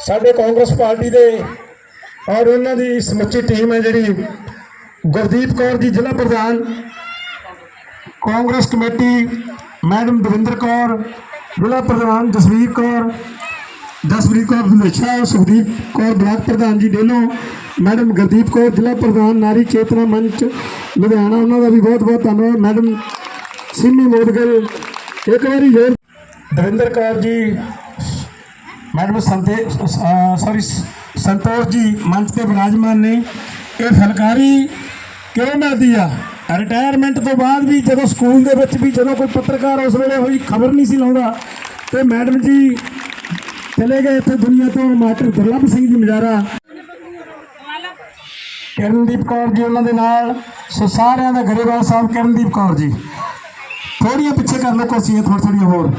ਸਾਡੇ ਕਾਂਗਰਸ ਪਾਰਟੀ ਦੇ ਔਰ ਉਹਨਾਂ ਦੀ ਸਮੁੱਚੀ ਟੀਮ ਹੈ ਜਿਹੜੀ ਗੁਰਦੀਪ ਕੌਰ ਜੀ ਜ਼ਿਲ੍ਹਾ ਪ੍ਰਧਾਨ, Congress committee madam Davinder Kaur, ਜ਼ਿਲ੍ਹਾ ਪ੍ਰਧਾਨ ਜਸਵੀਰ ਕੌਰ ਜਸਵੀਰ ਕੌਰ ਵਿਦੇਸ਼ਾ ਸੁਖਦੀਪ ਕੌਰ ਬਲਾਕ ਪ੍ਰਧਾਨ ਜੀ ਡੇਲੋ, ਮੈਡਮ ਗੁਰਦੀਪ ਕੌਰ ਜ਼ਿਲ੍ਹਾ ਪ੍ਰਧਾਨ ਨਾਰੀ ਚੇਤਨਾ ਮੰਚ, ਲੁਧਿਆਣਾ, ਉਹਨਾਂ ਦਾ ਵੀ ਬਹੁਤ ਬਹੁਤ ਧੰਨਵਾਦ। ਮੈਡਮ ਸਿੰਮੀ ਮੋਦਗਲ, ਇੱਕ ਵਾਰੀ ਹੋਰ ਦਵਿੰਦਰ ਕੌਰ ਜੀ ਮੈਡਮ ਸੰਤੇ ਸੌਰੀ ਸੰਤੋਸ਼ ਜੀ, ਮੰਚ ਤੇ ਵਿਰਾਜਮਾਨ ਨੇ। ਇਹ ਫਲਕਾਰੀ ਕਿਉਂ ਮਿਲਦੀ ਆ? ਰਿਟਾਇਰਮੈਂਟ ਤੋਂ ਬਾਅਦ ਵੀ ਜਦੋਂ ਸਕੂਲ ਦੇ ਵਿੱਚ ਵੀ ਜਦੋਂ ਕੋਈ ਪੱਤਰਕਾਰ ਉਸ ਵੇਲੇ ਹੋਈ, ਖਬਰ ਨਹੀਂ ਸੀ ਲਾਉਂਦਾ। ਤੇ ਮੈਡਮ ਜੀ ਚਲੇ ਗਏ ਇੱਥੇ ਦੁਨੀਆ ਤੋਂ, ਮਾਸਟਰ ਗੁਰਲੱਭ ਸਿੰਘ ਜੀ ਮਜਾਰਾ। ਕਰਨਦੀਪ ਕੌਰ ਜੀ ਉਹਨਾਂ ਦੇ ਨਾਲ, ਸੋ ਸਾਰਿਆਂ ਦਾ ਗਰੇਵਾਲ ਸਾਹਿਬ ਕਰਨਦੀਪ ਕੌਰ ਜੀ। ਥੋੜੀਆਂ ਪਿੱਛੇ ਕਰ ਲਓ ਕੋਸੀਆਂ ਥੋੜੀ ਥੋੜ੍ਹੀਆਂ ਹੋਰ।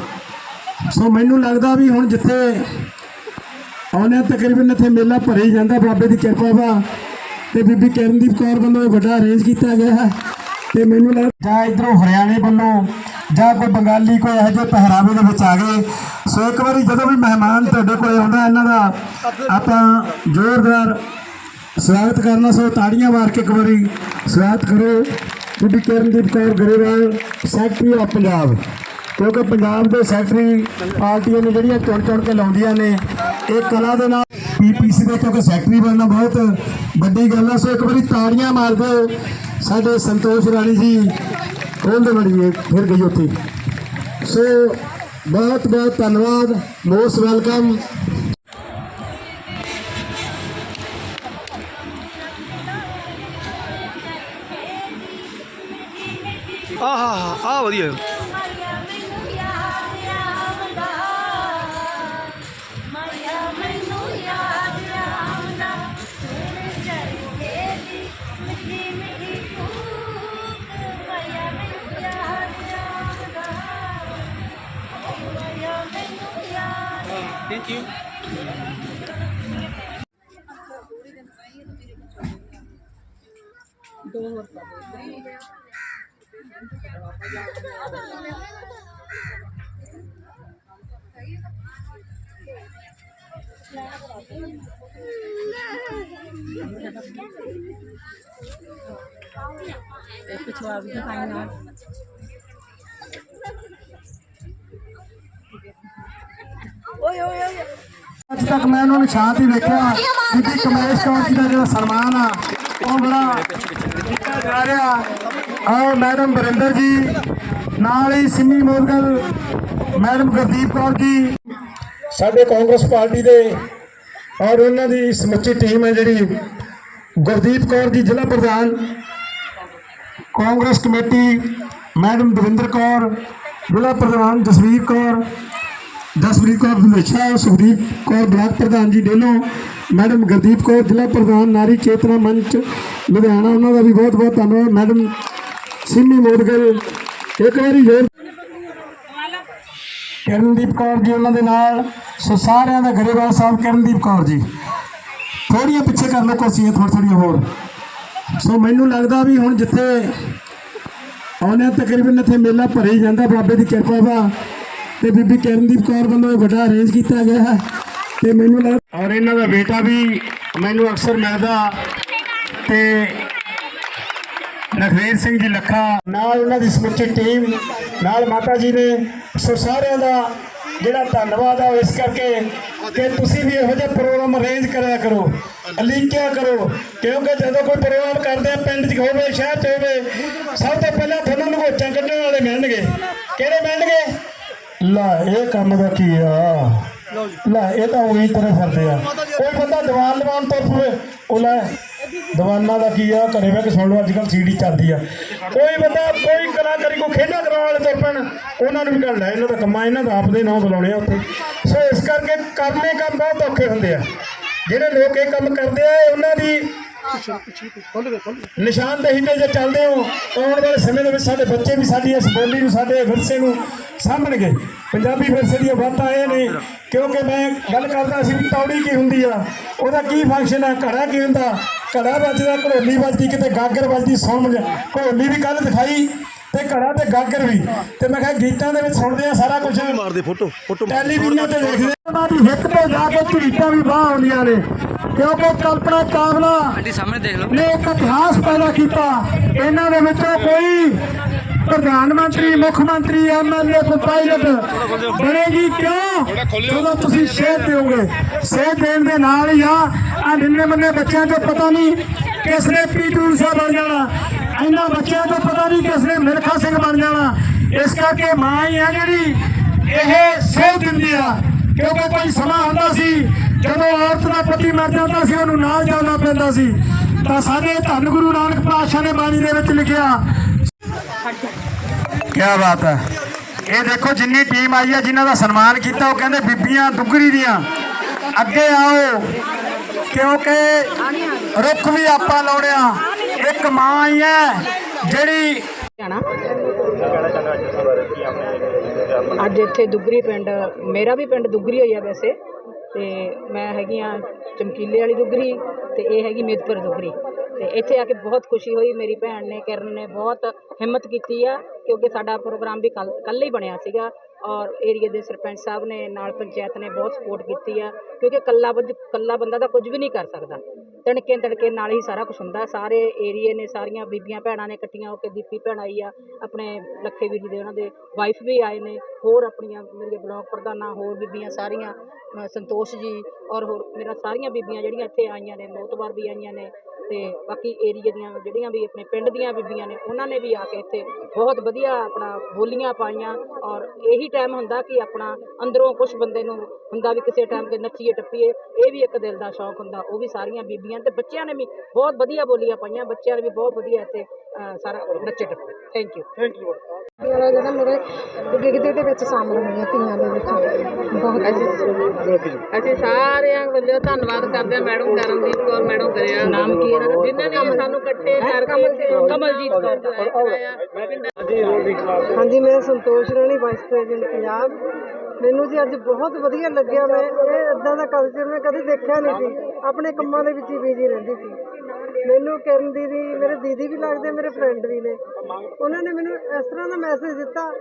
ਸੋ ਮੈਨੂੰ ਲੱਗਦਾ ਵੀ ਹੁਣ ਜਿੱਥੇ ਆਉਣੇ ਤਕਰੀਬਨ ਇੱਥੇ ਮੇਲਾ ਭਰੇ ਹੀ ਜਾਂਦਾ ਬਾਬੇ ਦੀ ਕਿਰਪਾ ਵਾ ਤੇ ਬੀਬੀ ਕਰਨਦੀਪ ਕੌਰ ਵੱਲੋਂ ਇਹ ਵੱਡਾ ਅਰੇਂਜ ਕੀਤਾ ਗਿਆ ਹੈ। ਤੇ ਮੈਨੂੰ ਲੱਗਦਾ ਜਾਂ ਇਧਰੋਂ ਹਰਿਆਣੇ ਵੱਲੋਂ ਜਾਂ ਕੋਈ ਬੰਗਾਲੀ ਕੋਈ ਇਹੋ ਜਿਹੇ ਪਹਿਰਾਵੇ ਦੇ ਵਿੱਚ ਆ ਗਏ। ਸੋ ਇੱਕ ਵਾਰੀ ਜਦੋਂ ਵੀ ਮਹਿਮਾਨ ਤੁਹਾਡੇ ਕੋਲ ਆਉਂਦਾ, ਇਹਨਾਂ ਦਾ ਆਪਾਂ ਜ਼ੋਰਦਾਰ ਸਵਾਗਤ ਕਰਨਾ। ਸੋ ਤਾੜੀਆਂ ਮਾਰ ਕੇ ਇੱਕ ਵਾਰੀ ਸਵਾਗਤ ਕਰੋ। ਬੀਬੀ ਕਰਨਦੀਪ ਕੌਰ ਗਰੇਵਾਲ, ਸੈਕਟਰੀ ਆਫ ਪੰਜਾਬ। ਕਿਉਂਕਿ ਪੰਜਾਬ ਦੇ ਸੈਕਟਰੀ ਪਾਰਟੀਆਂ ਨੇ ਜਿਹੜੀਆਂ ਚੁਣ ਚੁਣ ਕੇ ਲਾਉਂਦੀਆਂ ਨੇ, ਇਹ ਕਲਾ ਦੇ ਨਾਲ ਪੀਪੀਸੀ ਦੇ ਕਿਉਂਕਿ ਸੈਕਟਰੀ ਬਣਨਾ ਬਹੁਤ ਵੱਡੀ ਗੱਲ ਹੈ ਸੋ ਇੱਕ ਵਾਰੀ ਤਾੜੀਆਂ ਮਾਰ ਦਿਓ ਸਾਡੇ ਸੰਤੋਸ਼ ਰਾਣੀ ਜੀ ਉਹਦੇ ਬੜੀਏ ਫਿਰ ਗਈ ਉੱਥੇ। ਸੋ ਬਹੁਤ ਬਹੁਤ ਧੰਨਵਾਦ, ਮੋਸਟ ਵੈਲਕਮ। ਆਹ ਆ ਵਧੀਆ। ਯਾਦ ਥੈਂਕ ਯੂ ਪਿਛਵਾ ਵੀ ਦਿਖਾਈ ਨਾਲ ਅੱਜ ਤੱਕ ਮੈਂ ਉਹਨਾਂ ਨੂੰ ਸ਼ਾਂਤ ਹੀ ਵੇਖਿਆ ਬੀਬੀ ਕਮਲੇਸ਼ ਕੌਰ ਦਾ ਜਿਹੜਾ ਸਨਮਾਨ ਆ, ਉਹ ਬੜਾ ਕੀਤਾ ਜਾ ਰਿਹਾ। ਆਓ ਮੈਡਮ ਬਰਿੰਦਰ ਜੀ, ਨਾਲ ਹੀ ਸਿੰਮੀ ਮੋਦਗਲ ਮੈਡਮ ਗੁਰਦੀਪ ਕੌਰ ਜੀ। ਸਾਡੇ ਕਾਂਗਰਸ ਪਾਰਟੀ ਦੇ ਔਰ ਉਹਨਾਂ ਦੀ ਸਮੁੱਚੀ ਟੀਮ ਹੈ ਜਿਹੜੀ, ਗੁਰਦੀਪ ਕੌਰ ਜੀ ਜ਼ਿਲ੍ਹਾ ਪ੍ਰਧਾਨ, Congress committee madam Davinder Kaur, ਜ਼ਿਲ੍ਹਾ ਪ੍ਰਧਾਨ ਜਸਵੀਰ ਕੌਰ ਜਸਵੀਰ ਕੌਰ ਵਿਦੇਸ਼ਾ ਸੁਖਦੀਪ ਕੌਰ, ਬਲਾਕ ਪ੍ਰਧਾਨ ਜੀ ਡੇਲੋ ਮੈਡਮ ਗੁਰਦੀਪ ਕੌਰ, ਜ਼ਿਲ੍ਹਾ ਪ੍ਰਧਾਨ, ਨਾਰੀ ਚੇਤਨਾ ਮੰਚ, ਲੁਧਿਆਣਾ, ਉਹਨਾਂ ਦਾ ਵੀ ਬਹੁਤ ਬਹੁਤ ਧੰਨਵਾਦ। ਮੈਡਮ ਸਿੰਮੀ ਮੋਦਗਲ, ਇੱਕ ਵਾਰੀ ਹੋਰ। ਕਰਨਦੀਪ ਕੌਰ ਜੀ, ਉਹਨਾਂ ਦੇ ਨਾਲ ਸੋ, ਸਾਰਿਆਂ ਦਾ ਗਰੇਵਾਲ ਸਾਹਿਬ, ਕਰਨਦੀਪ ਕੌਰ ਜੀ। ਥੋੜੀਆਂ ਪਿੱਛੇ ਕਰ ਲਓ ਕੋਸੀਆਂ ਥੋੜ੍ਹ, ਥੋੜ੍ਹੀਆਂ ਹੋਰ। ਸੋ ਮੈਨੂੰ ਲੱਗਦਾ ਵੀ ਹੁਣ ਜਿੱਥੇ ਆਉਣੇ ਤਕਰੀਬਨ ਇੱਥੇ ਮੇਲਾ ਭਰੇ ਜਾਂਦਾ, ਬਾਬੇ ਦੀ ਕਿਰਪਾ ਦਾ ਤੇ ਬੀਬੀ ਕਰਨਦੀਪ ਕੌਰ ਵੱਲੋਂ ਇਹ ਵੱਡਾ ਅਰੇਂਜ ਕੀਤਾ ਗਿਆ ਹੈ ਤੇ ਮੈਨੂੰ ਲੱਗ ਔਰ ਇਹਨਾਂ ਦਾ ਬੇਟਾ ਵੀ ਮੈਨੂੰ ਅਕਸਰ ਮਿਲਦਾ ਤੇ ਨਖਵੀਰ ਸਿੰਘ ਜੀ ਲੱਖਾ ਨਾਲ ਉਹਨਾਂ ਦੀ ਸਮੁੱਚੀ ਟੀਮ ਨਾਲ ਮਾਤਾ ਜੀ ਨੇ। ਸੋ ਸਾਰਿਆਂ ਦਾ ਜਿਹੜਾ ਧੰਨਵਾਦ ਆ ਉਹ ਇਸ ਕਰਕੇ ਕਿ ਤੁਸੀਂ ਵੀ ਇਹੋ ਜਿਹੇ ਪ੍ਰੋਗਰਾਮ ਅਰੇਂਜ ਕਰਿਆ ਕਰੋ ਅਲੀਕਿਆ ਕਰੋ। ਕਿਉਂਕਿ ਜਦੋਂ ਕੋਈ ਪ੍ਰੋਗਰਾਮ ਕਰਦੇ ਆ, ਪਿੰਡ 'ਚ ਹੋਵੇ, ਸ਼ਹਿਰ 'ਚ ਹੋਵੇ, ਸਭ ਤੋਂ ਪਹਿਲਾਂ ਤੁਹਾਨੂੰ ਨਗੋਚਾਂ ਕੱਢਣ ਵਾਲੇ ਮਿਲਣਗੇ। ਕਿਹੜੇ ਮਿਲਣਗੇ? ਲੈ ਇਹ ਕੰਮ ਦਾ ਕੀ ਆ? ਲੈ ਇਹ ਤਾਂ ਉਹੀ ਤਰ੍ਹਾਂ ਫਿਰਦੇ ਆ। ਕੋਈ ਬੰਦਾ ਦੀਵਾਨ ਲਵਾਉਣ ਤੋਂ ਪਵੇ ਉਹ ਲੈ ਦੀਵਾਨਾਂ ਦਾ ਕੀ ਆ? ਘਰੇ ਬਹਿ ਕੇ ਸੁਣ ਲਓ ਅੱਜ ਕੱਲ ਸੀਡੀ ਚੱਲਦੀ ਆ। ਕੋਈ ਬੰਦਾ ਕੋਈ ਕਲਾਕਾਰੀ ਕੋ ਖੇਡਾਂ ਕਰਾਉਣ ਵਾਲੇ ਤੁਰ ਪੈਣ ਉਹਨਾਂ ਨੂੰ ਵੀ ਕਰ ਲੈ ਇਹਨਾਂ ਦਾ ਕੰਮਾਂ ਇਹਨਾਂ ਦਾ ਆਪਦੇ ਨਾਂ ਬੁਲਾਉਣੇ ਆ ਉੱਥੇ। ਸੋ ਇਸ ਕਰਕੇ ਕਰਨੇ ਕੰਮ ਬਹੁਤ ਔਖੇ ਹੁੰਦੇ ਆ। ਜਿਹੜੇ ਲੋਕ ਇਹ ਕੰਮ ਕਰਦੇ ਆ ਉਹਨਾਂ ਦੀ ਨਿਸ਼ਾਨਦੇਹੀ ਤੇ ਜੇ ਚੱਲਦੇ ਹੋ, ਆਉਣ ਵਾਲੇ ਸਮੇਂ ਦੇ ਵਿੱਚ ਸਾਡੇ ਬੱਚੇ ਵੀ ਸਾਡੀ ਇਸ ਬੋਲੀ ਨੂੰ, ਸਾਡੇ ਵਿਰਸੇ ਨੂੰ ਸਾਂਭਣਗੇ। ਪੰਜਾਬੀ ਵਿਰਸੇ ਦੀਆਂ ਬਾਤਾਂ ਇਹ ਨੇ, ਕਿਉਂਕਿ ਮੈਂ ਗੱਲ ਕਰਦਾ ਸੀ ਵੀ ਤੌੜੀ ਕੀ ਹੁੰਦੀ ਆ, ਉਹਦਾ ਕੀ ਫੰਕਸ਼ਨ ਆ, ਘੜਾ ਕੀ ਹੁੰਦਾ? ਘੜਾ ਵੱਜਦਾ, ਘੜੋਲੀ ਵੱਜਦੀ, ਕਿਤੇ ਗਾਗਰ ਵੱਜਦੀ ਸੁਣ ਘੜੋਲੀ ਵੀ ਕੱਲ ਦਿਖਾਈ। ਤੇ ਘੜਾ ਤੇ ਗਾਗਰ ਵੀ। ਤੇ ਮੈਂ ਕਿਹਾ ਗੀਤਾਂ ਦੇ ਵਿੱਚ ਸੁਣਦੇ ਆ ਸਾਰਾ ਕੁਝ ਮਾਰਦੇ ਫੋਟੋ? ਫੋਟੋ ਟੈਲੀਵਿਜ਼ਨ ਤੇ ਦੇਖਦੇ ਆ। ਉਹਨਾਂ ਦੀ ਹਿੱਕ ਤੇ ਜਾ ਕੇ ਝਰੀਟਾਂ ਵੀ ਬਾਹ ਆਉਂਦੀਆਂ ਨੇ। ਕਿਉਂਕਿ ਕਲਪਨਾ ਚਾਵਲਾ ਆਂਟੀ ਸਾਹਮਣੇ ਦੇਖ ਲਓ। ਨੇ ਇੱਕ ਇਤਿਹਾਸ ਪੈਦਾ ਕੀਤਾ। ਇਹਨਾਂ ਦੇ ਵਿੱਚੋਂ ਕੋਈ ਪ੍ਰਧਾਨ ਮੰਤਰੀ ਮੁੱਖ ਮੰਤਰੀ ਐਮਐਲਏ ਕੋਈ ਪਾਇਲਟ ਬਣੇਗੀ ਕਿਉਂ? ਜਦੋਂ ਤੁਸੀਂ ਸੇਧ ਦਿਓਗੇ। ਸੇਧ ਦੇਣ ਦੇ ਨਾਲ ਹੀ ਆ। ਆ ਨਿੰਨੇ ਮੰਨੇ ਬੱਚਿਆਂ ਤੋਂ ਪਤਾ ਨਹੀਂ ਕਿਸ ਨੇ ਪੀਟੀ ਊਸ਼ਾ ਬਣ ਜਾਣਾ। ਇਹਨਾਂ ਬੱਚਿਆਂ ਤੋਂ ਪਤਾ ਨਹੀਂ ਕਿਸ ਨੇ ਮਿਲਖਾ ਸਿੰਘ ਬਣ ਜਾਣਾ। ਇਸ ਕਰਕੇ ਮਾਂ ਹੀ ਆ ਜਿਹੜੀ, ਇਹ ਸੇਧ ਦਿੰਦੀ ਆ। ਕਿਉਂਕਿ ਕੋਈ ਸਮਾਂ ਹੁੰਦਾ ਸੀ, ਜਦੋਂ ਔਰਤ ਦਾ ਪਤੀ ਮਰ ਜਾਂਦਾ ਸੀ, ਉਹਨੂੰ ਨਾਲ ਜਾਣਾ ਪੈਂਦਾ ਸੀ। ਤਾਂ ਸਾਡੇ ਧੰਨ ਗੁਰੂ ਨਾਨਕ ਪਾਤਸ਼ਾਹ ਨੇ ਬਾਣੀ ਦੇ ਵਿੱਚ ਲਿਖਿਆ। ਕੀ ਬਾਤ ਹੈ। ਇਹ ਦੇਖੋ ਜਿੰਨੀ ਟੀਮ ਆਈ ਹੈ ਜਿਨ੍ਹਾਂ ਦਾ ਸਨਮਾਨ ਕੀਤਾ, ਉਹ ਕਹਿੰਦੇ ਬੀਬੀਆਂ ਦੁੱਗਰੀ ਦੀਆਂ। ਅੱਗੇ ਆਓ, ਕਿਉਂਕਿ ਰੁੱਖ ਵੀ ਆਪਾਂ ਲਾਉਣਿਆ ਇੱਕ ਮਾਂ ਆਈ ਹੈ, ਜਿਹੜੀ ਜਾਣਾ। ਅੱਜ ਇੱਥੇ ਦੁੱਗਰੀ ਪਿੰਡ, ਮੇਰਾ ਵੀ ਪਿੰਡ ਦੁੱਗਰੀ ਹੋਈ ਆ ਵੈਸੇ, ਤੇ ਮੈਂ ਹੈਗੀ ਆ ਚਮਕੀਲੇ ਵਾਲੀ ਦੁੱਗਰੀ, ਤੇ ਇਹ ਹੈਗੀ ਮੇਦਪੁਰ ਦੁੱਗਰੀ। ਤੇ ਇੱਥੇ ਆ ਕੇ ਬਹੁਤ ਖੁਸ਼ੀ ਹੋਈ, ਮੇਰੀ ਭੈਣ ਨੇ, ਕਿਰਨ ਨੇ ਬਹੁਤ ਹਿੰਮਤ ਕੀਤੀ ਆ, ਕਿਉਂਕਿ ਸਾਡਾ ਪ੍ਰੋਗਰਾਮ ਵੀ ਕੱਲ, ਕੱਲ੍ਹ ਹੀ ਬਣਿਆ ਸੀਗਾ, ਔਰ ਏਰੀਆ ਦੇ ਸਰਪੰਚ ਸਾਹਿਬ ਨੇ, ਨਾਲ ਪੰਚਾਇਤ ਨੇ ਬਹੁਤ ਸਪੋਰਟ ਕੀਤੀ ਆ, ਕਿਉਂਕਿ ਕੱਲਾ ਬੰਦ ਕੱਲਾ ਬੰਦਾ ਤਾਂ ਕੁਝ ਵੀ ਨਹੀਂ ਕਰ ਸਕਦਾ। ਤਣਕੇ ਤਣਕੇ ਨਾਲ ਹੀ ਸਾਰਾ ਕੁਝ ਹੁੰਦਾ। ਸਾਰੇ ਏਰੀਏ ਨੇ, ਸਾਰੀਆਂ ਬੀਬੀਆਂ ਭੈਣਾਂ ਨੇ ਇਕੱਠੀਆਂ ਹੋ ਕੇ ਦੀਪੀ ਭੈਣ ਆਈ ਆ, ਆਪਣੇ ਲੱਖੇ ਵੀਰ ਜੀ ਦੇ ਉਹਨਾਂ ਦੇ ਵਾਈਫ ਵੀ ਆਏ ਨੇ, ਹੋਰ ਆਪਣੀਆਂ ਮੇਰੀਆਂ ਬਲਾਕ ਪ੍ਰਧਾਨਾਂ, ਹੋਰ ਬੀਬੀਆਂ ਸਾਰੀਆਂ ਸੰਤੋਸ਼ ਜੀ ਔਰ ਹੋਰ ਮੇਰਾ ਸਾਰੀਆਂ ਬੀਬੀਆਂ ਜਿਹੜੀਆਂ ਇੱਥੇ ਆਈਆਂ ਨੇ ਮੋਤਬਾਰ ਵੀ ਆਈਆਂ ਨੇ ਤੇ ਬਾਕੀ ਏਰੀਏ ਦੀਆਂ ਜਿਹੜੀਆਂ ਵੀ ਆਪਣੇ ਪਿੰਡ ਦੀਆਂ ਬੀਬੀਆਂ ਨੇ, ਉਹਨਾਂ ਨੇ ਵੀ ਆ ਕੇ ਇੱਥੇ ਬਹੁਤ ਵਧੀਆ ਆਪਣਾ ਬੋਲੀਆਂ ਪਾਈਆਂ ਔਰ ਇਹੀ ਟਾਈਮ ਹੁੰਦਾ ਕਿ ਆਪਣਾ ਅੰਦਰੋਂ ਕੁਝ ਬੰਦੇ ਨੂੰ ਹੁੰਦਾ ਵੀ ਕਿਸੇ ਟਾਈਮ ਤੇ ਨੱਚੀਏ, ਟੱਪੀਏ, ਇਹ ਵੀ ਇੱਕ ਦਿਲ ਦਾ ਸ਼ੌਕ ਹੁੰਦਾ, ਉਹ ਵੀ ਸਾਰੀਆਂ ਬੀਬੀਆਂ ਤੇ ਬੱਚਿਆਂ ਨੇ ਵੀ ਬਹੁਤ ਵਧੀਆ ਬੋਲੀਆਂ ਪਾਈਆਂ, ਬੱਚਿਆਂ ਨੇ ਵੀ ਬਹੁਤ ਵਧੀਆ ਇੱਥੇ ਸਾਰਾ ਨੱਚੇ ਟੱਪੇ ਥੈਂਕ ਯੂ ਥੈਂਕ ਯੂ ਮੇਰਾ ਜਿਹੜਾ ਮੇਰੇ ਗਿਗਦੇ ਦੇ ਵਿੱਚ ਸ਼ਾਮਲ ਹੋਈਆਂ ਧੀਆਂ ਦੇ ਵਿੱਚ। ਬਹੁਤ ਅਸੀਂ ਸਾਰਿਆਂ ਵੱਲੋਂ ਧੰਨਵਾਦ ਕਰਦੇ ਹਾਂ ਮੈਡਮ ਕਰਨਦੀਪ ਕੌਰ ਮੈਡਮ ਕਰਿਆ ਨਾਮ ਕੀ ਹੈ? ਇਹਦਾ? ਜਿਨ੍ਹਾਂ ਨੇ ਸਾਨੂੰ ਇਕੱਠੇ ਕਰਕੇ ਇੱਥੇ ਕਮਲਜੀਤ ਕੌਰ ਹਾਂਜੀ ਮੈਂ ਸੰਤੋਸ਼ ਰਾਣੀ ਵਾਈਸ ਪ੍ਰੈਜ਼ੀਡੈਂਟ ਪੰਜਾਬ। ਮੈਨੂੰ ਜੀ ਅੱਜ ਬਹੁਤ ਵਧੀਆ ਲੱਗਿਆ। ਮੈਂ ਇਹ ਇਦਾਂ ਦਾ ਕਲਚਰ ਮੈਂ ਕਦੇ ਦੇਖਿਆ ਨਹੀਂ ਸੀ। ਆਪਣੇ ਕੰਮਾਂ ਦੇ ਵਿੱਚ ਹੀ ਬਿਜ਼ੀ ਰਹਿੰਦੀ ਸੀ। ਮੈਨੂੰ ਕਿਰਨ ਦੀਦੀ ਮੇਰੇ ਦੀਦੀ ਵੀ ਲੱਗਦੇ ਮੇਰੇ ਫਰੈਂਡ ਵੀ ਨੇ। ਉਹਨਾਂ ਨੇ ਮੈਨੂੰ ਇਸ ਤਰ੍ਹਾਂ ਦਾ ਮੈਸੇਜ ਦਿੱਤਾ।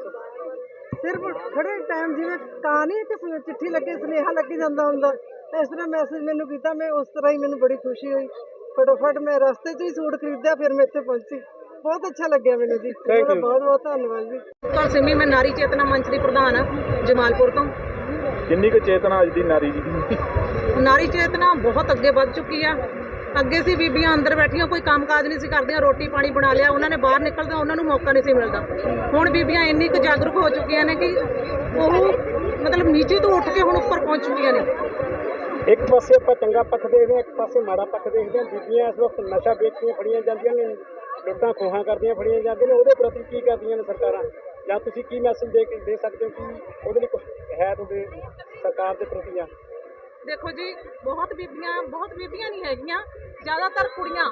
ਸਿਰਫ ਖੜੇ ਟਾਈਮ ਜਿਵੇਂ ਕਾਂ ਨਹੀਂ ਕਿ ਸੁਨੇ- ਚਿੱਠੀ ਲੱਗੇ ਸੁਨੇਹਾ ਲੱਗ ਜਾਂਦਾ ਹੁੰਦਾ ਇਸ ਤਰ੍ਹਾਂ ਮੈਸੇਜ ਮੈਨੂੰ ਕੀਤਾ ਮੈਂ ਉਸ ਤਰ੍ਹਾਂ ਹੀ ਮੈਨੂੰ ਬੜੀ ਖੁਸ਼ੀ ਹੋਈ। ਫਟਾਫਟ ਮੈਂ ਰਸਤੇ 'ਚ ਹੀ ਸੂਟ ਖਰੀਦਿਆ ਫਿਰ ਮੈਂ ਇੱਥੇ ਪਹੁੰਚੀ। ਬਹੁਤ ਅੱਛਾ ਲੱਗਿਆ ਮੈਨੂੰ ਜੀ। ਤੁਹਾਡਾ ਬਹੁਤ ਬਹੁਤ ਧੰਨਵਾਦ ਜੀ। ਕੌਰ ਸਿੰਮੀ ਮੈਂ ਨਾਰੀ ਚੇਤਨਾ ਮੰਚ ਦੀ ਪ੍ਰਧਾਨ ਆ ਜਮਾਲਪੁਰ ਤੋਂ। ਕਿੰਨੀ ਕੁ ਚੇਤਨਾ ਅੱਜ ਦੀ ਨਾਰੀ ਦੀ ਨਾਰੀ ਚੇਤਨਾ ਬਹੁਤ ਅੱਗੇ ਵੱਧ ਚੁੱਕੀ ਆ। ਅੱਗੇ ਸੀ ਬੀਬੀਆਂ ਅੰਦਰ ਬੈਠੀਆਂ, ਕੋਈ ਕੰਮਕਾਜ ਨਹੀਂ ਸੀ ਕਰਦੀਆਂ, ਰੋਟੀ ਪਾਣੀ ਬਣਾ ਲਿਆ, ਉਹਨਾਂ ਨੇ ਬਾਹਰ ਨਿਕਲਦਾ, ਉਹਨਾਂ ਨੂੰ ਮੌਕਾ ਨਹੀਂ ਸੀ ਮਿਲਦਾ। ਹੁਣ ਬੀਬੀਆਂ ਇੰਨੀ ਕੁ ਜਾਗਰੂਕ ਹੋ ਚੁੱਕੀਆਂ ਨੇ ਕਿ ਉਹ ਮਤਲਬ ਨੀਚੇ ਤੋਂ ਉੱਠ ਕੇ ਹੁਣ ਉੱਪਰ ਪਹੁੰਚ ਚੁੱਕੀਆਂ ਨੇ। ਇੱਕ ਪਾਸੇ ਆਪਾਂ ਚੰਗਾ ਪੱਖ ਦੇਖਦੇ ਹਾਂ, ਇੱਕ ਪਾਸੇ ਮਾੜਾ ਪੱਖ ਦੇਖਦੇ ਹਾਂ। ਬੀਬੀਆਂ ਇਸ ਵਕਤ ਨਸ਼ਾ ਵੇਚਦੀਆਂ ਫੜੀਆਂ ਜਾਂਦੀਆਂ ਨੇ, ਲੁੱਟਾਂ ਖੋਹਾਂ ਕਰਦੀਆਂ ਫੜੀਆਂ ਜਾਂਦੀਆਂ ਨੇ। ਉਹਦੇ ਪ੍ਰਤੀ ਕੀ ਕਰਦੀਆਂ ਨੇ ਸਰਕਾਰਾਂ? ਜਾਂ ਤੁਸੀਂ ਕੀ ਮੈਸੇਜ ਦੇ ਸਕਦੇ ਹੋ ਕਿ ਉਹਦੇ ਲਈ ਕੁਝ ਹੈ ਤੁਹਾਡੇ ਸਰਕਾਰ ਦੇ ਪ੍ਰਤੀ ਜਾਂ? ਦੇਖੋ ਜੀ, ਬਹੁਤ ਬੀਬੀਆਂ ਬਹੁਤ ਬੀਬੀਆਂ ਨਹੀਂ ਹੈਗੀਆਂ, ਜ਼ਿਆਦਾਤਰ ਕੁੜੀਆਂ,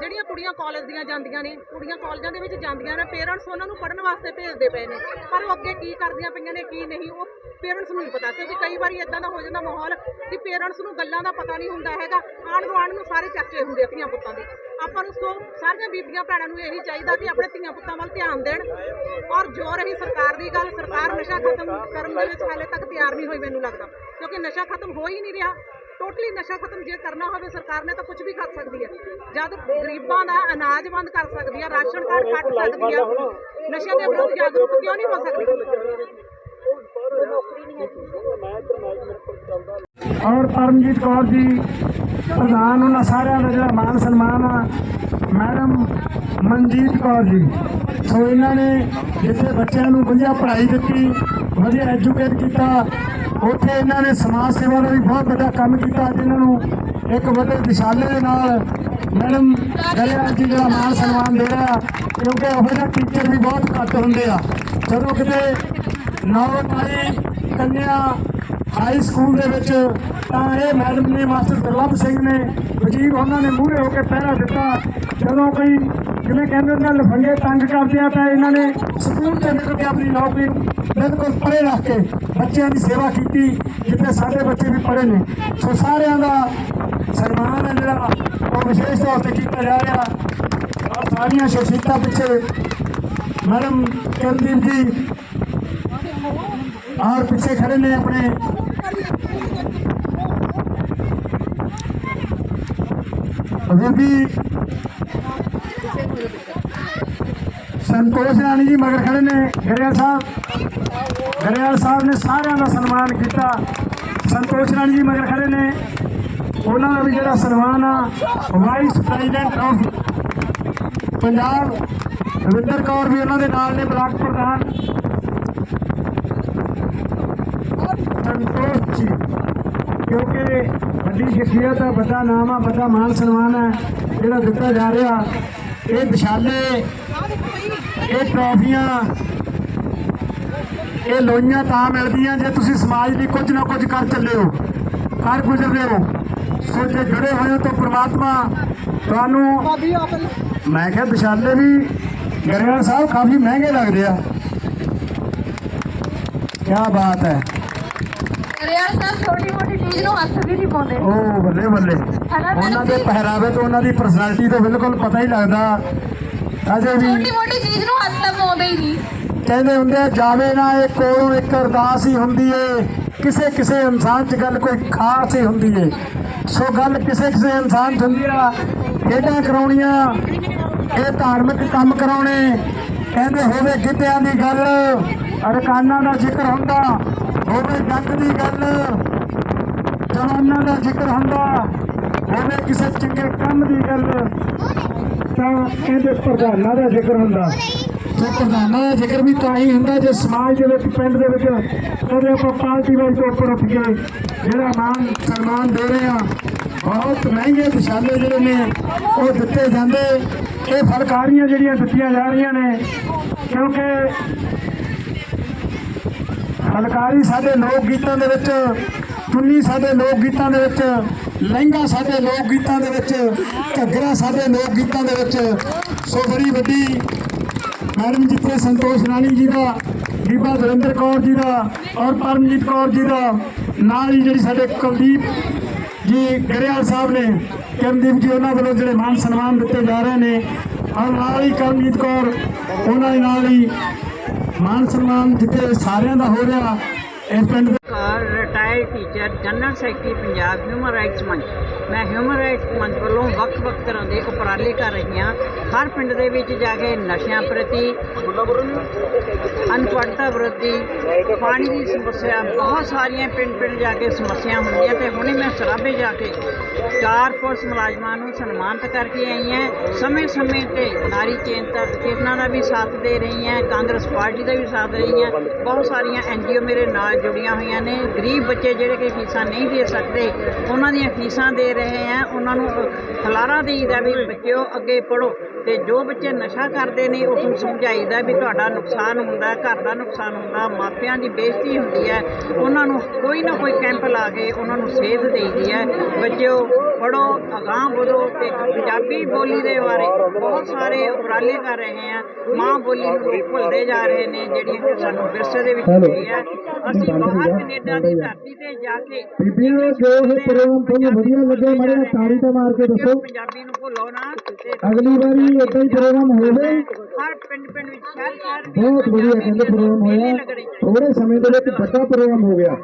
ਜਿਹੜੀਆਂ ਕੁੜੀਆਂ ਕਾਲਜ ਦੀਆਂ ਜਾਂਦੀਆਂ ਨੇ, ਕੁੜੀਆਂ ਕਾਲਜਾਂ ਦੇ ਵਿੱਚ ਜਾਂਦੀਆਂ ਨੇ ਪੇਰੈਂਟਸ ਉਹਨਾਂ ਨੂੰ ਪੜ੍ਹਨ ਵਾਸਤੇ ਭੇਜਦੇ ਪਏ ਨੇ, ਪਰ ਉਹ ਅੱਗੇ ਕੀ ਕਰਦੀਆਂ ਪਈਆਂ ਨੇ, ਕੀ ਨਹੀਂ, ਉਹ ਪੇਰੈਂਟਸ ਨੂੰ ਨਹੀਂ ਪਤਾ ਕਿਉਂਕਿ ਕਈ ਵਾਰੀ ਇਦਾਂ ਦਾ ਹੋ ਜਾਂਦਾ ਮਾਹੌਲ ਕਿ ਪੇਰੈਂਟਸ ਨੂੰ ਗੱਲਾਂ ਦਾ ਪਤਾ ਨਹੀਂ ਹੁੰਦਾ ਹੈਗਾ। ਆਂਢ ਗੁਆਂਢ ਨੂੰ ਸਾਰੇ ਚੱਕੇ ਹੁੰਦੇ ਆ ਧੀਆਂ ਪੁੱਤਾਂ ਦੇ। ਆਪਾਂ ਨੂੰ ਸੋ ਸਾਰੀਆਂ ਬੀਬੀਆਂ ਭੈਣਾਂ ਨੂੰ ਇਹੀ ਚਾਹੀਦਾ ਕਿ ਆਪਣੇ ਧੀਆਂ ਪੁੱਤਾਂ ਵੱਲ ਧਿਆਨ ਦੇਣ ਔਰ ਜੋ ਰਹੀ ਸਰਕਾਰ ਦੀ ਗੱਲ ਸਰਕਾਰ ਨਸ਼ਾ ਖਤਮ ਕਰਨ ਦੇ ਵਿੱਚ ਹਾਲੇ ਤੱਕ ਤਿਆਰ ਨਹੀਂ ਹੋਈ ਮੈਨੂੰ ਲੱਗਦਾ। ਕਿਉਂਕਿ ਨਸ਼ਾ ਖਤਮ ਹੋ ਹੀ ਨਹੀਂ ਰਿਹਾ। ਟੋਟਲੀ ਨਸ਼ਾ ਖਤਮ ਜੇ ਕਰਨਾ ਹੋਵੇ ਸਰਕਾਰ ਨੇ ਤਾਂ ਕੁਝ ਵੀ ਕਰ ਸਕਦੀ ਹੈ। ਜਦ ਗਰੀਬਾਂ ਦਾ ਅਨਾਜ ਬੰਦ ਕਰ ਸਕਦੀ ਹੈ ਰਾਸ਼ਨ ਕਾਰਡ ਕੱਟ ਸਕਦੀ ਹੈ ਨਸ਼ੇ ਦੇ ਵਿਰੁੱਧ ਜਾਗਰੂਕ ਕਿਉਂ ਨਹੀਂ ਹੋ ਸਕਦੀ? ਔਰ ਪਰਮਜੀਤ ਕੌਰ ਜੀ, ਪ੍ਰਧਾਨ ਉਹਨਾਂ ਸਾਰਿਆਂ ਦਾ ਜਿਹੜਾ ਮਾਨ ਸਨਮਾਨ ਆ, ਮੈਡਮ ਮਨਜੀਤ ਕੌਰ ਜੀ। ਸੋ ਇਹਨਾਂ ਨੇ ਜਿੱਥੇ ਬੱਚਿਆਂ ਨੂੰ ਵਧੀਆ ਪੜ੍ਹਾਈ ਦਿੱਤੀ, ਵਧੀਆ ਐਜੂਕੇਟ ਕੀਤਾ, ਉੱਥੇ ਇਹਨਾਂ ਨੇ ਸਮਾਜ ਸੇਵਾ ਦਾ ਵੀ ਬਹੁਤ ਵੱਡਾ ਕੰਮ ਕੀਤਾ, ਜਿਨ੍ਹਾਂ ਨੂੰ ਇੱਕ ਵੱਡੇ ਵਿਸ਼ਾਲੇ ਦੇ ਨਾਲ ਮੈਡਮ ਗਰੇਵਾਲ ਜੀ ਜਿਹੜਾ ਮਾਨ ਸਨਮਾਨ ਦੇ ਰਿਹਾ, ਕਿਉਂਕਿ ਉਹ ਜਿਹੇ ਟੀਚਰ ਵੀ ਬਹੁਤ ਘੱਟ ਹੁੰਦੇ ਆ। ਜਦੋਂ ਕਿਤੇ ਨੌਤਾਰੀ ਕੰਨਿਆ ਹਾਈ ਸਕੂਲ ਦੇ ਵਿੱਚ। ਤਾਂ ਇਹ ਮੈਡਮ ਨੇ ਮਾਸਟਰ ਦਰਲਭ ਸਿੰਘ ਨੇ ਵਜੀਬ ਉਹਨਾਂ ਨੇ ਮੂਹਰੇ ਹੋ ਕੇ ਪਹਿਰਾ ਦਿੱਤਾ। ਜਦੋਂ ਕੋਈ ਜਿਵੇਂ ਕਹਿੰਦੇ ਨੇ ਲਫੰਗੇ ਤੰਗ ਕਰਦੇ ਆ, ਤਾਂ ਇਹਨਾਂ ਨੇ ਸਕੂਲ ਦੇ ਅੰਦਰ ਤੇ ਆਪਣੀ ਨੌਕਰੀ ਬਿਲਕੁਲ ਪਰੇ ਰੱਖ ਕੇ ਬੱਚਿਆਂ ਦੀ ਸੇਵਾ ਕੀਤੀ, ਜਿੱਥੇ ਸਾਡੇ ਬੱਚੇ ਵੀ ਪੜ੍ਹੇ ਨੇ। ਸੋ ਸਾਰਿਆਂ ਦਾ ਸਨਮਾਨ ਹੈ ਜਿਹੜਾ ਉਹ ਵਿਸ਼ੇਸ਼ ਤੌਰ ਤੇ ਕੀਤਾ ਜਾ ਰਿਹਾ। ਸਾਰੀਆਂ ਸ਼ਖਸੀਅਤਾਂ ਪਿੱਛੇ ਮੈਡਮ ਕਰਦੀਪ ਜੀ और पीछे खड़े ने अपने बीबी ਸੰਤੋਸ਼ ਰਾਣੀ ਜੀ ਮਗਰ ਖੜੇ ਨੇ ਗਰੇਵਾਲ ਸਾਹਿਬ ਗਰੇਵਾਲ ਸਾਹਿਬ ਨੇ ਸਾਰਿਆਂ ਦਾ ਸਨਮਾਨ ਕੀਤਾ ਸੰਤੋਸ਼ ਰਾਣੀ ਜੀ ਮਗਰ ਖੜੇ ਨੇ ਉਹਨਾਂ ਦਾ ਵੀ ਜਿਹੜਾ ਸਨਮਾਨ ਆ vice president of Punjab Ravinder Kaur ਵੀ ਉਹਨਾਂ ਦੇ ਨਾਲ ਨੇ ਬਲਾਕ ਪ੍ਰਧਾਨ ਸੰਤੋਸ਼ ਜੀ ਕਿਉਂਕਿ ਵੱਡੀ ਸ਼ਖਸੀਅਤ ਹੈ ਵੱਡਾ ਨਾਮ ਆ, ਵੱਡਾ ਮਾਨ ਸਨਮਾਨ ਹੈ ਜਿਹੜਾ ਦਿੱਤਾ ਜਾ ਰਿਹਾ। ਇਹ ਵਿਸ਼ਾਲੇ, ਇਹ ਟਰਾਫੀਆਂ, ਇਹ ਲੋਈਆਂ ਤਾਂ ਮਿਲਦੀਆਂ ਜੇ ਤੁਸੀਂ ਸਮਾਜ ਲਈ ਕੁਝ ਨਾ ਕੁਝ ਕਰ ਚੱਲੇ ਹੋ, ਕਰ ਗੁਜ਼ਰਦੇ ਹੋ। ਸੋ ਜੇ ਜੁੜੇ ਹੋਏ ਹੋ ਤਾਂ ਪ੍ਰਮਾਤਮਾ ਤੁਹਾਨੂੰ ਮੈਂ ਕਿਹਾ ਵਿਸ਼ਾਲੇ ਵੀ ਗਰੇਵਾਲ ਸਾਹਿਬ ਕਾਫੀ ਮਹਿੰਗੇ ਲੱਗਦੇ ਆ। ਕੀ ਬਾਤ ਹੈ। ਰਿਆਲ ਸਾਹਿਬ ਛੋਟੀ ਮੋਟੀ ਚੀਜ਼ ਨੂੰ ਹੱਥ ਵੀ ਨਹੀਂ ਪਾਉਂਦੇ। ਉਹ ਬੱਲੇ ਬੱਲੇ। ਉਹਨਾਂ ਦੇ ਪਹਿਰਾਵੇ ਤੋਂ ਉਹਨਾਂ ਦੀ ਪਰਸਨੈਲਿਟੀ ਤੋਂ ਬਿਲਕੁਲ ਪਤਾ ਹੀ ਲੱਗਦਾ। ਅਜੇ ਵੀ ਛੋਟੀ ਮੋਟੀ ਚੀਜ਼ ਨੂੰ ਹੱਥ ਤਾਂ ਪਾਉਂਦੇ ਹੀ ਨਹੀਂ। ਕਹਿੰਦੇ ਹੁੰਦੇ ਆ, ਜਾਵੇ ਨਾ ਇਹ ਕੋਲੋਂ ਇੱਕ ਅਰਦਾਸ ਹੀ ਹੁੰਦੀ ਏ। ਕਿਸੇ ਕਿਸੇ ਇਨਸਾਨ 'ਚ ਗੱਲ ਕੋਈ ਖਾਸ ਹੀ ਹੁੰਦੀ ਏ। ਸੋ ਗੱਲ ਕਿਸੇ ਕਿਸੇ ਇਨਸਾਨ 'ਚ ਹੁੰਦੀ ਆ। ਖੇਡਾਂ ਕਰਾਉਣੀਆਂ ਇਹ ਧਾਰਮਿਕ ਕੰਮ ਕਰਾਉਣੇ। ਕਹਿੰਦੇ ਹੋਵੇ ਗਿੱਧਿਆਂ ਦੀ ਗੱਲ। ਅਰਕਾਨਾਂ ਦਾ ਜ਼ਿਕਰ ਹੁੰਦਾ, ਹੋਵੇ ਜੰਗ ਦੀ ਗੱਲ, ਜਵਾਨਾਂ ਦਾ ਜ਼ਿਕਰ ਹੁੰਦਾ, ਹੋਵੇ ਕਿਸੇ ਚੰਗੇ ਕੰਮ ਦੀ ਗੱਲ, ਤਾਂ ਇਹਦੇ ਪ੍ਰਧਾਨਾਂ ਦਾ ਜ਼ਿਕਰ ਹੁੰਦਾ। ਸੋ ਪ੍ਰਧਾਨਾਂ ਦਾ ਜ਼ਿਕਰ ਵੀ ਤਾਂ ਹੀ ਹੁੰਦਾ ਜੇ ਸਮਾਜ ਦੇ ਵਿੱਚ, ਪਿੰਡ ਦੇ ਵਿੱਚ ਕਦੇ ਆਪਾਂ ਪਾਰਟੀ ਵਾਈਜ਼ ਤੋਂ ਉੱਪਰ ਉੱਠ ਕੇ ਜਿਹੜਾ ਮਾਨ ਸਨਮਾਨ ਦੇ ਰਹੇ ਆ ਬਹੁਤ ਮਹਿੰਗੇ ਵਿਸ਼ਾਲੇ ਜਿਹੜੇ ਨੇ, ਉਹ ਦਿੱਤੇ ਜਾਂਦੇ। ਇਹ ਫਲਕਾਰੀਆਂ ਜਿਹੜੀਆਂ ਦਿੱਤੀਆਂ ਜਾ ਰਹੀਆਂ ਨੇ, ਕਿਉਂਕਿ ਫਲਕਾਰੀ ਸਾਡੇ ਲੋਕ ਗੀਤਾਂ ਦੇ ਵਿੱਚ, ਚੁੰਨੀ ਸਾਡੇ ਲੋਕ ਗੀਤਾਂ ਦੇ ਵਿੱਚ, ਲਹਿੰਗਾ ਸਾਡੇ ਲੋਕ ਗੀਤਾਂ ਦੇ ਵਿੱਚ, ਘੱਗਰਾ ਸਾਡੇ ਲੋਕ ਗੀਤਾਂ ਦੇ ਵਿੱਚ। ਸੋ ਬੜੀ ਵੱਡੀ ਮੈਡਮ ਜਿੱਥੇ ਸੰਤੋਸ਼ ਰਾਣੀ ਜੀ ਦਾ, ਬੀਬਾ ਦਰਿੰਦਰ ਕੌਰ ਜੀ ਦਾ ਔਰ ਪਰਮਜੀਤ ਕੌਰ ਜੀ ਦਾ, ਨਾਲ ਹੀ ਜਿਹੜੀ ਸਾਡੇ ਕੁਲਦੀਪ ਜੀ ਗਰੇਵਾਲ ਸਾਹਿਬ ਨੇ, ਕਰਮਦੀਪ ਜੀ ਉਹਨਾਂ ਵੱਲੋਂ ਜਿਹੜੇ ਮਾਨ ਸਨਮਾਨ ਦਿੱਤੇ ਜਾ ਰਹੇ ਨੇ। ਔਰ ਨਾਲ ਹੀ ਕਰਮਜੀਤ ਕੌਰ, ਉਹਨਾਂ ਦੇ ਨਾਲ ਹੀ ਮਾਨ ਸਨਮਾਨ ਜਿੱਥੇ ਸਾਰਿਆਂ ਦਾ ਹੋ ਰਿਹਾ ਇਸ ਪਿੰਡ ਦੇ ਕਾਰ retired teacher general secretary Punjab human rights ਮੰਚ। ਮੈਂ ਹਿਊਮਨ ਰਾਈਟਸ ਮੰਚ ਵੱਲੋਂ ਵੱਖ-ਵੱਖ ਤਰ੍ਹਾਂ ਦੇ ਉਪਰਾਲੇ ਕਰ ਰਹੀ ਹਾਂ। ਹਰ ਪਿੰਡ ਦੇ ਵਿੱਚ ਜਾ ਕੇ ਨਸ਼ਿਆਂ ਪ੍ਰਤੀ ਅਨਪੜ੍ਹਤਾ ਵਿਰੋਧੀ, ਪਾਣੀ ਦੀ ਸਮੱਸਿਆ, ਬਹੁਤ ਸਾਰੀਆਂ ਪਿੰਡ-ਪਿੰਡ ਜਾ ਕੇ ਸਮੱਸਿਆ ਹੁੰਦੀਆਂ ਤੇ ਹੁਣੇ ਮੈਂ ਸਰਾਭੇ ਜਾ ਕੇ ਚਾਰ ਪੁਲਿਸ ਮੁਲਾਜ਼ਮਾਂ ਨੂੰ ਸਨਮਾਨਿਤ ਕਰਕੇ ਆਈ ਹਾਂ। ਸਮੇਂ-ਸਮੇਂ ਤੇ ਨਾਰੀ ਕੇਂਦਰ ਕਿਰਨਾਂ ਦਾ ਵੀ ਸਾਥ ਦੇ ਰਹੀ ਹਾਂ, ਕਾਂਗਰਸ ਪਾਰਟੀ ਦਾ ਵੀ ਸਾਥ ਰਹੀ ਹਾਂ। ਬਹੁਤ ਸਾਰੀਆਂ ਐਨਜੀਓ ਮੇਰੇ ਨਾਲ ਜੁੜੀਆਂ ਹੋਈਆਂ ਨੇ, ਗਰੀਬ ਬੱਚੇ ਜਿਹੜੇ ਕਿ ਫੀਸਾਂ ਨਹੀਂ ਦੇ ਸਕਦੇ, ਉਹਨਾਂ ਦੀਆਂ ਫੀਸਾਂ ਦੇ ਰਹੇ ਆ, ਉਹਨਾਂ ਨੂੰ ਖਲਾਰਾ ਦੇਈਦਾ ਵੀ ਬੱਚਿਓ ਅੱਗੇ ਪੜੋ ਤੇ ਜੋ ਬੱਚੇ ਨਸ਼ਾ ਕਰਦੇ ਨੇ, ਉਸ ਨੂੰ ਸਮਝਾਈਦਾ ਵੀ ਤੁਹਾਡਾ ਨੁਕਸਾਨ ਹੁੰਦਾ, ਘਰ ਦਾ ਨੁਕਸਾਨ ਹੁੰਦਾ, ਮਾਪਿਆਂ ਦੀ ਬੇਇੱਜ਼ਤੀ ਹੁੰਦੀ ਹੈ, ਉਹਨਾਂ ਨੂੰ ਕੋਈ ਨਾ ਕੋਈ ਕੈਂਪ ਲਾ ਕੇ ਉਹਨਾਂ ਨੂੰ ਸੇਧ ਦੇਈਦੀ ਹੈ। ਬੱਚਿਓ ਪੜੋ ਅਗਾਂਹ ਵਧੋ ਤੇ ਪੰਜਾਬੀ ਬੋਲੀ ਦੇ ਬਾਰੇ ਬਹੁਤ ਸਾਰੇ ਉਪਰਾਲੇ ਕਰ ਰਹੇ ਆ ਮਾਂ ਬੋਲੀ ਨੂੰ ਭੁੱਲਦੇ ਜਾ ਰਹੇ ਨੇ ਜਿਹੜੀਆਂ ਕਿ ਸਾਨੂੰ ਵਿਰਸੇ ਦੇ ਵਿੱਚ ਮਿਲੀ ਹੈ ਅਸੀਂ ਬਾਹਰ ਕੈਨੇਡਾ ਦੀ ਧਰਤੀ ਤੇ ਜਾ ਕੇ ਬੀਬੀਆਂ ਨੂੰ ਜੋ ਇਹ ਪ੍ਰੋਗਰਾਮ ਤੁਹਾਨੂੰ ਵਧੀਆ ਲੱਗੇ ਮਾੜੇ ਜਿਹੇ ਤਾੜੀ ਤਾਂ ਮਾਰ ਕੇ ਦੱਸੋ। ਪੰਜਾਬੀ ਨੂੰ ਭੁੱਲੋ ਨਾ ਅਗਲੀ ਵਾਰੀ ਇਦਾਂ ਹੀ ਪ੍ਰੋਗਰਾਮ ਹੋਵੇ। ਹਰ ਪਿੰਡ ਪਿੰਡ ਵਿੱਚ ਸ਼ਹਿਰ ਸ਼ਹਿਰ ਬਹੁਤ ਵਧੀਆ ਕਹਿੰਦੇ ਪ੍ਰੋਗਰਾਮ ਹੋਇਆ। ਥੋੜੇ ਸਮੇਂ ਦੇ ਵਿੱਚ ਵੱਡਾ ਪ੍ਰੋਗਰਾਮ ਹੋ ਗਿਆ।